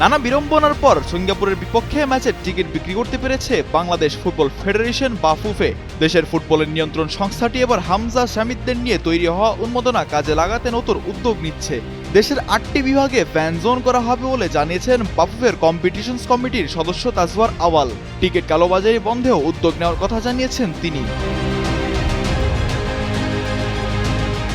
নানা বিড়ম্বনার পর সিঙ্গাপুরের বিপক্ষে ম্যাচের টিকিট বিক্রি করতে পেরেছে বাংলাদেশ ফুটবল ফেডারেশন বা ফুফে দেশের ফুটবলের নিয়ন্ত্রণ সংস্থাটি এবার হামজা শামিদদের নিয়ে তৈরি হওয়া উন্মোদনা কাজে লাগাতে নতুন উদ্যোগ নিচ্ছে। দেশের আটটি বিভাগে ফ্যান জোন করা হবে বলে জানিয়েছেন বাফুফের কম্পিটিশনস কমিটির সদস্য তাজওয়ার আওয়াল। টিকিট কালোবাজারি বন্ধেও উদ্যোগ নেওয়ার কথা জানিয়েছেন তিনি।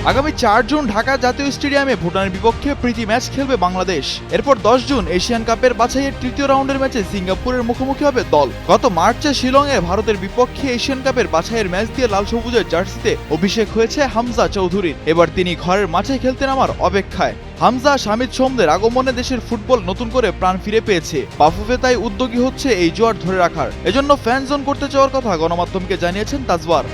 আগামী চার জুন ঢাকা জাতীয় স্টেডিয়ামে ভুটানের বিপক্ষে প্রীতি ম্যাচ খেলবে বাংলাদেশ। এরপর দশ জুন এশিয়ান কাপের বাছাইয়ের তৃতীয় রাউন্ডের ম্যাচে সিঙ্গাপুরের মুখোমুখি হবে দল। গত মার্চে শিলংয়ে ভারতের বিপক্ষে এশিয়ান কাপের বাছাইয়ের ম্যাচ দিয়ে লাল সবুজের জার্সিতে অভিষেক হয়েছে হামজা চৌধুরীর এবার তিনি ঘরের মাঠে খেলতে নামার অপেক্ষায়। হামজা, শামিদ সোমদের আগমনে দেশের ফুটবল নতুন করে প্রাণ ফিরে পেয়েছে। বাফুফে তাই উদ্যোগী হচ্ছে এই জোয়ার ধরে রাখার। এজন্য ফ্যান জোন করতে চাওয়ার কথা গণমাধ্যমকে জানিয়েছেন তাজওয়ার।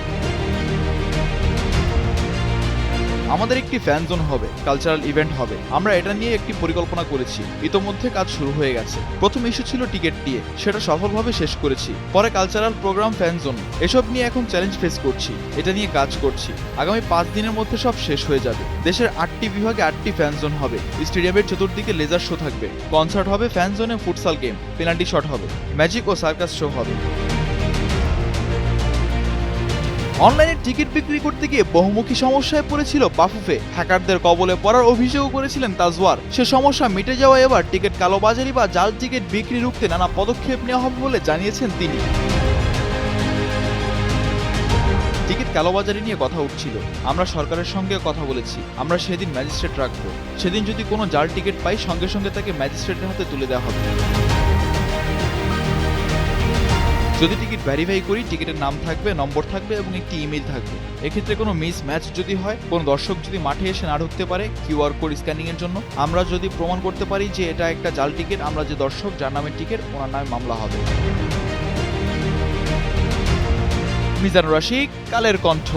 আমাদের একটি ফ্যান জোন হবে কালচারাল ইভেন্ট হবে। আমরা এটা নিয়ে একটি পরিকল্পনা করেছি। ইতোমধ্যে কাজ শুরু হয়ে গেছে। প্রথম ইস্যু ছিল টিকিট নিয়ে সেটা সফলভাবে শেষ করেছি। পরে কালচারাল প্রোগ্রাম ফ্যান জোন এসব নিয়ে এখন চ্যালেঞ্জ ফেস করছি। এটা নিয়ে কাজ করছি। আগামী পাঁচ দিনের মধ্যে সব শেষ হয়ে যাবে। দেশের আটটি বিভাগে আটটি ফ্যান জোন হবে। স্টেডিয়ামের চতুর্দিকে লেজার শো থাকবে। কনসার্ট হবে ফ্যান জোনে ফুটসাল গেম পেনাল্টি শট হবে। ম্যাজিক ও সার্কাস শো হবে। অনলাইনে টিকিট বিক্রি করতে গিয়ে বহুমুখী সমস্যায় পড়েছিল বাফুফে। হ্যাকারদের কবলে পড়ার অভিযোগও করেছিলেন তাজওয়ার। সে সমস্যা মিটে যাওয়া এবার টিকিট কালোবাজারি বা জাল টিকিট বিক্রি রুখতে নানা পদক্ষেপ নেওয়া হবে বলে জানিয়েছেন তিনি। টিকিট কালোবাজারি নিয়ে কথা উঠছিল। আমরা সরকারের সঙ্গে কথা বলেছি। আমরা সেদিন ম্যাজিস্ট্রেট রাখব। সেদিন যদি কোনো জাল টিকিট পাই, সঙ্গে সঙ্গে তাকে ম্যাজিস্ট্রেটের হাতে তুলে দেওয়া হবে। যদি টিকিট ভেরিফাই করি টিকিটের নাম থাকবে, নম্বর থাকবে এবং একটি ইমেল থাকবে। এক্ষেত্রে কোনো মিস ম্যাচ যদি হয়, কোনো দর্শক যদি মাঠে এসে না ঢুকতে পারে কিউআর কোড স্ক্যানিং এর জন্য, আমরা যদি প্রমাণ করতে পারি যে এটা একটা জাল টিকিট আমরা যে দর্শক, যার নামে টিকিট ওনার নামে মামলা হবে। মিজানুর রশিক, কালের কণ্ঠ।